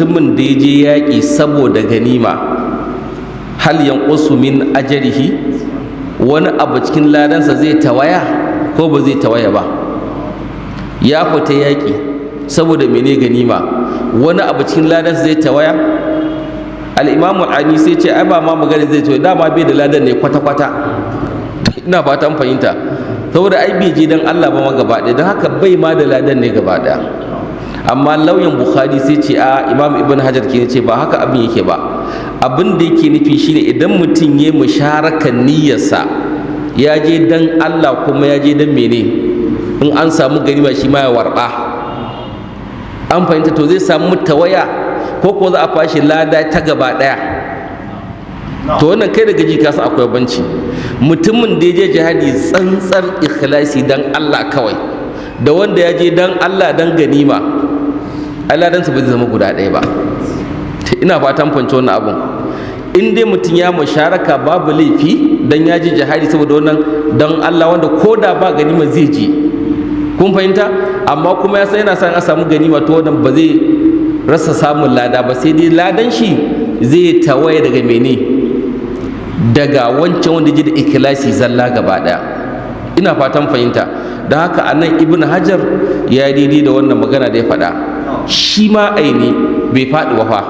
mutumin da ya je yaƙi saboda ganima hal yanqusu min ajrihi? Wani abu cikin ladansa zai tawaya ko ba zai tawaya ba? Ya fita yaƙi saboda mene ganima? Wani abu cikin ladansa zai tawaya? Al'imamu ani sai ce ai ba ma magana zai tawaya dama bai da ladan ne kwata-kwata. Ina fatan fahimta. Saboda ai bai je dan Allah ba ma gaba ɗaya don haka bai ma da ladan ne gaba ɗaya. Amma lauyan bukhari sai ce a imam ibn hajar ke ce ba haka abin yake ba. Abin da yake nufi shine idan mutum ya musharakan niyyarsa ya je dan Allah kuma ya je dan mene? In an samu ganima shi ma ya warba an fahimta? To zai samu tawaya ko ko za a fashi lada ta gaba ɗaya to wannan kai daga ji kasa akwai banci mutumin da ya je jihadi tsantsar ikhlasi dan Allah kawai. Da wanda ya je dan Allah dan ganima aladansa ba zai zama guda ɗaya ba. Ina fatan fahimci wannan abun. In dai mutum ya musharaka babu laifi dan ya je jihadi saboda wannan dan Allah wanda ko da ba ganima zai je kun fahimta? Amma kuma ya san yana son a samu ganima to wannan ba zai rasa samun lada ba sai dai ladan shi zai tawaye daga mene? Daga wancan wanda ji da ikilasi zalla gaba ɗaya ina fatan fahimta. Don haka a nan ibn hajar ya yi daidai da wannan magana da ya faɗa. Shi ma aini bai faɗi ba fa.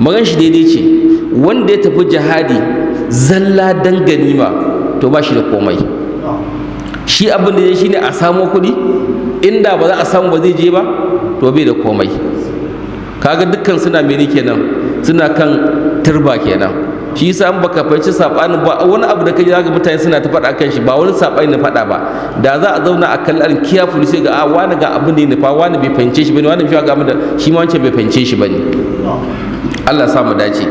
Magan shi daidai ce. Wanda ya tafi jihadi zalla dan ganima to ba shi da komai. Shi abin da ya shi ne a samo kuɗi inda ba za a samu ba zai je ba to bai da komai. Kaga dukkan suna mene kenan? Suna kan turba kenan. Shi yasa an baka fahimci sabanin ba wani abu da kaji zaka mutane suna ta faɗa kan shi ba wani saɓani na faɗa ba. Da za a zauna a kallon careful sai ga a wani ga abin da ya nufa wani bai fahimce shi ba ne wani bai ga abin da shi ma wancan bai fahimce shi ba ne. Allah ya sa mu dace.